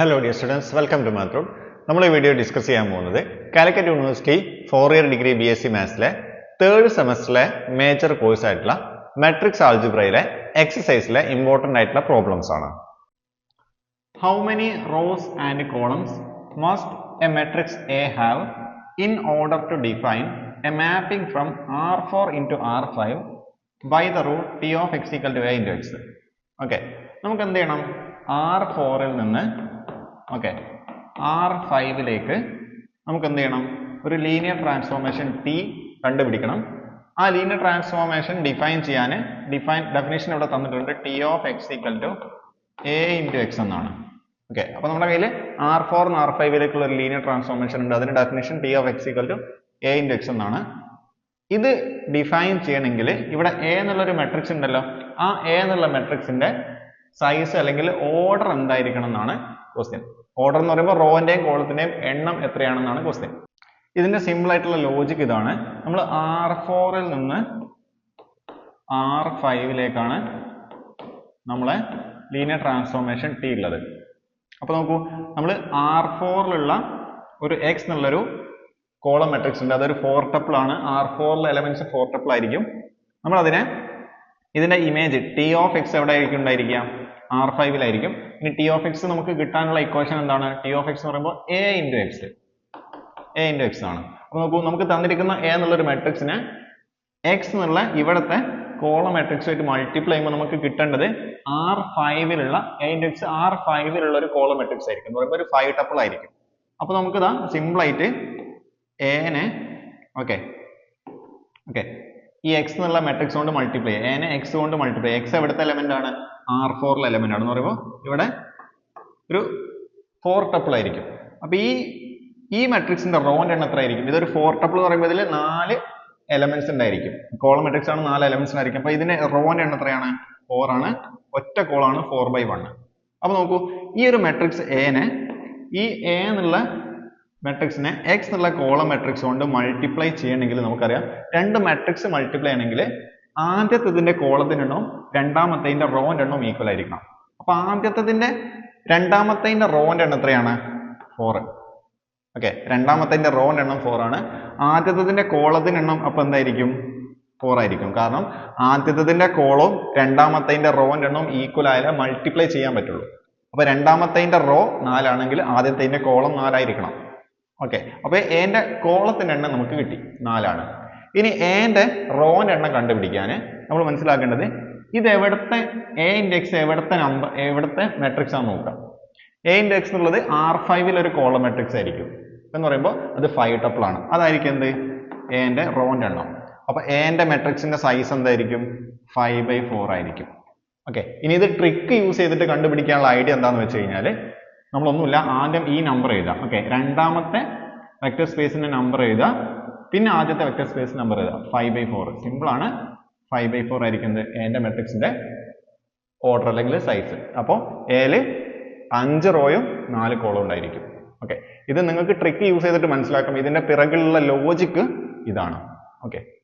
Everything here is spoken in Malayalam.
Hello dear students welcome to മാത്രം നമ്മൾ ഈ വീഡിയോ ഡിസ്കസ് ചെയ്യാൻ പോകുന്നത് Calicut university four year degree B S C മാത്സിലെ third സെമസ്റ്ററിലെ മേജർ കോഴ്സ് ആയിട്ടുള്ള മെട്രിക്സ് ആൾജിബ്രയിലെ എക്സസൈസിലെ ഇമ്പോർട്ടന്റ് ആയിട്ടുള്ള പ്രോബ്ലംസ് ആണ്. How many rows and columns must a matrix A have in order to define a mapping from R four into R five by the rule T of x equal to A into x okay നമുക്ക് എന്ത് ചെയ്യണം? ആർ ഫോറിൽ നിന്ന് ഓക്കെ ആർ ഫൈവിലേക്ക് നമുക്ക് എന്ത് ചെയ്യണം? ഒരു ലീനിയർ ട്രാൻസ്ഫോർമേഷൻ ടി കണ്ടുപിടിക്കണം. ആ ലീനിയർ ട്രാൻസ്ഫോർമേഷൻ ഡിഫൈൻ ചെയ്യാൻ ഡിഫൈൻ ഡെഫിനേഷൻ ഇവിടെ തന്നിട്ടുണ്ട് T of x equal to A into x എന്നാണ്. ഓക്കെ അപ്പോൾ നമ്മുടെ കയ്യിൽ ആർ ഫോർ ആർ ഫൈവിലേക്കുള്ള ഒരു ലീനിയർ ട്രാൻസ്ഫോർമേഷൻ ഉണ്ട്. അതിന്റെ definition T of x equal to A into x എന്നാണ്. ഇത് ഡിഫൈൻ ചെയ്യണമെങ്കിൽ ഇവിടെ എ എന്നുള്ളൊരു മെട്രിക്സ് ഉണ്ടല്ലോ. ആ എ എന്നുള്ള മെട്രിക്സിന്റെ സൈസ് അല്ലെങ്കിൽ ഓർഡർ എന്തായിരിക്കണം എന്നാണ് ക്വസ്റ്റ്യൻ ഓർഡർ എന്ന് പറയുമ്പോൾ റോന്റെയും കോളത്തിന്റെയും എണ്ണം എത്രയാണെന്നാണ് ക്വസ്റ്റ്യൻ ഇതിന്റെ സിമ്പിൾ ആയിട്ടുള്ള ലോജിക് ഇതാണ്. നമ്മൾ ആർ ഫോറിൽ നിന്ന് ആർ ഫൈവിലേക്കാണ് നമ്മളെ ലീനിയർ ട്രാൻസ്ഫോർമേഷൻ ടി ഉള്ളത്. അപ്പോൾ നോക്കൂ നമ്മൾ ആർ ഫോറിലുള്ള ഒരു എക്സ് എന്നുള്ളൊരു കോളം മെട്രിക്സ് ഉണ്ട്. അതൊരു ഫോർ ടപ്പിൾ ആണ്. ആർ ഫോറിലെ എലമെന്റ്സ് ഫോർ ടപ്പിൾ ആയിരിക്കും. നമ്മൾ അതിനെ ഇതിന്റെ ഇമേജ് ടി ഓഫ് എക്സ് എവിടെ ആയിരിക്കും ഉണ്ടായിരിക്കുക? ആർ ഫൈവിലായിരിക്കും ഇനി ടി ഓഫ് എക്സ് നമുക്ക് കിട്ടാനുള്ള ഇക്വേഷൻ എന്താണ്? ടി ഓഫ് എക്സ് എന്ന് പറയുമ്പോൾ A into x A into x ആണ്. അപ്പോൾ നോക്കൂ നമുക്ക് തന്നിരിക്കുന്ന എ എന്നുള്ളൊരു മെട്രിക്സിനെ എക്സ് എന്നുള്ള ഇവിടുത്തെ കോളം മെട്രിക്സ് ആയിട്ട് മൾട്ടിപ്ലൈ ചെയ്യുമ്പോൾ നമുക്ക് കിട്ടേണ്ടത് ആർ ഫൈവിലുള്ള എ ഇന്റു എക്സ് ആർ ഫൈവിലുള്ള ഒരു കോളം മെട്രിക്സ് ആയിരിക്കും. എന്ന് പറയുമ്പോൾ ഒരു ഫൈവ് ടപ്പിൾ ആയിരിക്കും. അപ്പോൾ നമുക്ക് ഇതാ സിമ്പിൾ ആയിട്ട് എനെ ഓക്കെ ഓക്കെ ഈ എക്സ് എന്നുള്ള മെട്രിക്സ് കൊണ്ട് മൾട്ടിപ്ലൈ എനെ എക്സ് കൊണ്ട് മൾട്ടിപ്ലൈ എക്സ് എവിടുത്തെ എലമെന്റ് ആണ്? ആർ ഫോറിലെ എലമെന്റ് ആണെന്ന് പറയുമ്പോൾ ഇവിടെ ഒരു ഫോർ ടപ്പിൾ ആയിരിക്കും. അപ്പൊ ഈ ഈ മെട്രിക്സിന്റെ റോന്റെ എണ്ണം എത്ര ആയിരിക്കും ഇതൊരു ഫോർ ടപ്പിൾ എന്ന് പറയുമ്പോൾ ഇതിൽ നാല് എലമെന്റ്സ് ഉണ്ടായിരിക്കും. കോളം മെട്രിക്സ് ആണ് നാല് എലമെന്റ്സ് ഉണ്ടായിരിക്കും. അപ്പോൾ ഇതിന്റെ റോന്റെ എണ്ണം എത്രയാണ്? ഫോർ ആണ്. ഒറ്റ കോളാണ് ഫോർ ബൈ വൺ അപ്പോൾ നോക്കൂ ഈ ഒരു മെട്രിക്സ് എനെ ഈ എ എന്നുള്ള മെട്രിക്സിനെ എക്സ് എന്നുള്ള കോളം മെട്രിക്സ് കൊണ്ട് മൾട്ടിപ്ലൈ ചെയ്യണമെങ്കിൽ നമുക്കറിയാം. രണ്ട് മെട്രിക്സ് മൾട്ടിപ്ലൈ ചെയ്യണമെങ്കിൽ ആദ്യത്തതിന്റെ കോളത്തിന്റെ എണ്ണവും രണ്ടാമത്തതിന്റെ റോന്റെ എണ്ണവും ഈക്വൽ ആയിരിക്കണം. അപ്പൊ ആദ്യത്തതിന്റെ രണ്ടാമത്തതിന്റെ റോന്റെ എണ്ണം എത്രയാണ്? ഫോർ ഓക്കെ രണ്ടാമത്തതിന്റെ റോന്റെ എണ്ണം ഫോർ ആണ്. ആദ്യത്തതിന്റെ കോളത്തിന്റെ എണ്ണം അപ്പൊ എന്തായിരിക്കും? ഫോർ ആയിരിക്കും. കാരണം ആദ്യത്തതിന്റെ കോളവും രണ്ടാമത്തതിന്റെ റോന്റെ എണ്ണവും ഈക്വൽ ആയാലേ മൾട്ടിപ്ലൈ ചെയ്യാൻ പറ്റുള്ളൂ. അപ്പൊ രണ്ടാമത്തതിന്റെ റോ നാലാണെങ്കിൽ ആദ്യത്തതിന്റെ കോളം നാലായിരിക്കണം. ഓക്കെ അപ്പൊ എന്റെ കോളത്തിന്റെ എണ്ണം നമുക്ക് കിട്ടി. നാലാണ്. ഇനി എന്റെ റോന്റെ എണ്ണം കണ്ടുപിടിക്കാൻ നമ്മൾ മനസ്സിലാക്കേണ്ടത് ഇത് എവിടത്തെ എ ഇൻഡെക്സ് എവിടത്തെ നമ്പർ എവിടത്തെ മെട്രിക്സ് ആണെന്ന് നോക്കാം എ ഇൻഡെക്സ് എന്നുള്ളത് ആർ ഫൈവിൽ ഒരു കോളം മെട്രിക്സ് ആയിരിക്കും. എന്ന് പറയുമ്പോൾ അത് ഫൈവ് ആണ്. അതായിരിക്കും എന്ത്? എന്റെ റോന്റെ എണ്ണം. അപ്പൊ എന്റെ മെട്രിക്സിന്റെ സൈസ് എന്തായിരിക്കും? ഫൈവ് ബൈ ഫോർ ആയിരിക്കും. ഓക്കെ ഇനി ഇത് ട്രിക്ക് യൂസ് ചെയ്തിട്ട് കണ്ടുപിടിക്കാനുള്ള ഐഡിയ എന്താണെന്ന് വെച്ച് കഴിഞ്ഞാൽ നമ്മളൊന്നുമില്ല ആദ്യം ഈ നമ്പർ എഴുതാം. ഓക്കെ രണ്ടാമത്തെ വെക്റ്റർ സ്പേസിന്റെ നമ്പർ എഴുതുക പിന്നെ ആദ്യത്തെ വെക്റ്റർ സ്പേസ് നമ്പർ ഏതാ? ഫൈവ് ബൈ ഫോർ സിമ്പിൾ ആണ്. ഫൈവ് ബൈ ഫോർ ആയിരിക്കുന്നത് എന്റെ മെട്രിക്സിന്റെ ഓർഡർ അല്ലെങ്കിൽ സൈസ് അപ്പോൾ എയിൽ അഞ്ച് റോയും നാല് കോളും ഉണ്ടായിരിക്കും. ഓക്കെ ഇത് നിങ്ങൾക്ക് ട്രിക്ക് യൂസ് ചെയ്തിട്ട് മനസ്സിലാക്കാം. ഇതിന്റെ പിറകിലുള്ള ലോജിക്ക് ഇതാണ്. ഓക്കെ